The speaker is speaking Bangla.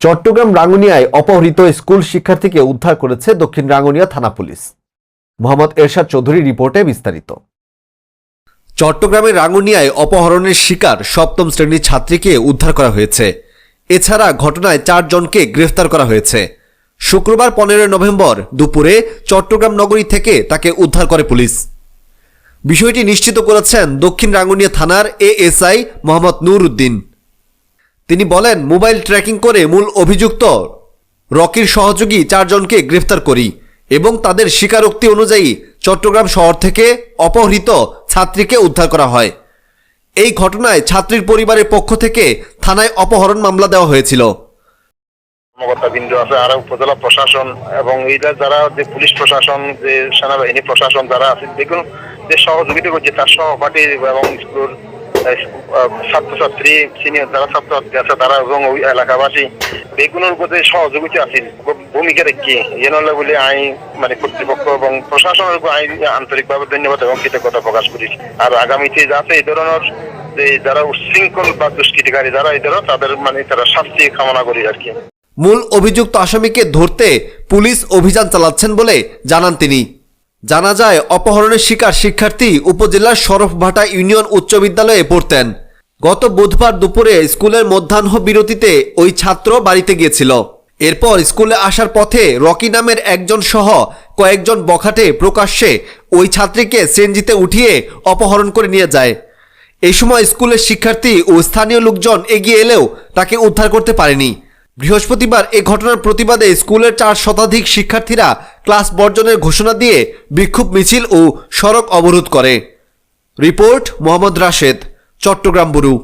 চট্টগ্রাম রাঙ্গুনিয়ায় অপহৃত স্কুল শিক্ষার্থীকে উদ্ধার করেছে দক্ষিণ রাঙ্গুনিয়া থানা পুলিশ। মোহাম্মদ এরশাদ চৌধুরী রিপোর্টে বিস্তারিত। চট্টগ্রামের রাঙ্গুনিয়ায় অপহরণের শিকার সপ্তম শ্রেণির ছাত্রীকে উদ্ধার করা হয়েছে। এছাড়া ঘটনায় চারজনকে গ্রেফতার করা হয়েছে। শুক্রবার পনেরোই নভেম্বর দুপুরে চট্টগ্রাম নগরী থেকে তাকে উদ্ধার করে পুলিশ। বিষয়টি নিশ্চিত করেছেন দক্ষিণ রাঙ্গুনিয়া থানার এএসআই মোহাম্মদ নূর উদ্দিন তিনি বলেন, মোবাইল ট্র্যাকিং করে মূল অভিযুক্ত রকির সহযোগী চারজনকে গ্রেফতার করি এবং তাদের স্বীকারোক্তি অনুযায়ী চট্টগ্রাম শহর থেকে অপহৃত ছাত্রীকে উদ্ধার করা হয়। এই ঘটনায় ছাত্রীর পরিবারের পক্ষ থেকে থানায় অপহরণ মামলা দেওয়া হয়েছিল। আছে আর উপজেলা প্রশাসন এবং এইটা যারা যে পুলিশ প্রশাসন, যে সেনাবাহিনী প্রশাসন যারা আছে দেখুন যে সহযোগিতা করছে, তার সহপাঠী এবং স্কুল ছাত্রছাত্রী সিনিয়র যারা ছাত্রছাত্রী আছে, তারা এবং এলাকাবাসী, বেগুনের উপরে সহযোগিতা আছে। ভূমিকা বলে মানে কর্তৃপক্ষ এবং প্রশাসনের আন্তরিকভাবে ধন্যবাদ এবং কৃতজ্ঞতা প্রকাশ করি। আর আগামীতে যাতে এই ধরনের যে যারা উচ্ছৃঙ্খল বা দুষ্কৃতিকারী যারা এই ধরনের, তাদের মানে তারা শাস্তি কামনা করি আর কি। মূল অভিযুক্ত আসামিকে ধরতে পুলিশ অভিযান চালাচ্ছেন বলে জানান তিনি। জানা যায়, অপহরণের শিকার শিক্ষার্থী উপজেলার সরফভাটা ইউনিয়ন উচ্চ বিদ্যালয়ে পড়তেন। গত বুধবার দুপুরে স্কুলের মধ্যাহ্ন বিরতিতে ওই ছাত্র বাড়িতে গিয়েছিল। এরপর স্কুলে আসার পথে রকি নামের একজন সহ কয়েকজন বখাটে প্রকাশ্যে ওই ছাত্রীকে সেনজিতে উঠিয়ে অপহরণ করে নিয়ে যায়। এই সময় স্কুলের শিক্ষার্থী ও স্থানীয় লোকজন এগিয়ে এলেও তাকে উদ্ধার করতে পারেনি। বৃহস্পতিবার এ ঘটনার প্রতিবাদে স্কুলের চার শতাধিক শিক্ষার্থীরা ক্লাস বর্জনের ঘোষণা দিয়ে বিক্ষোভ মিছিল ও সড়ক অবরোধ করে। Report Mohammad Rashed, Chattogram bureau.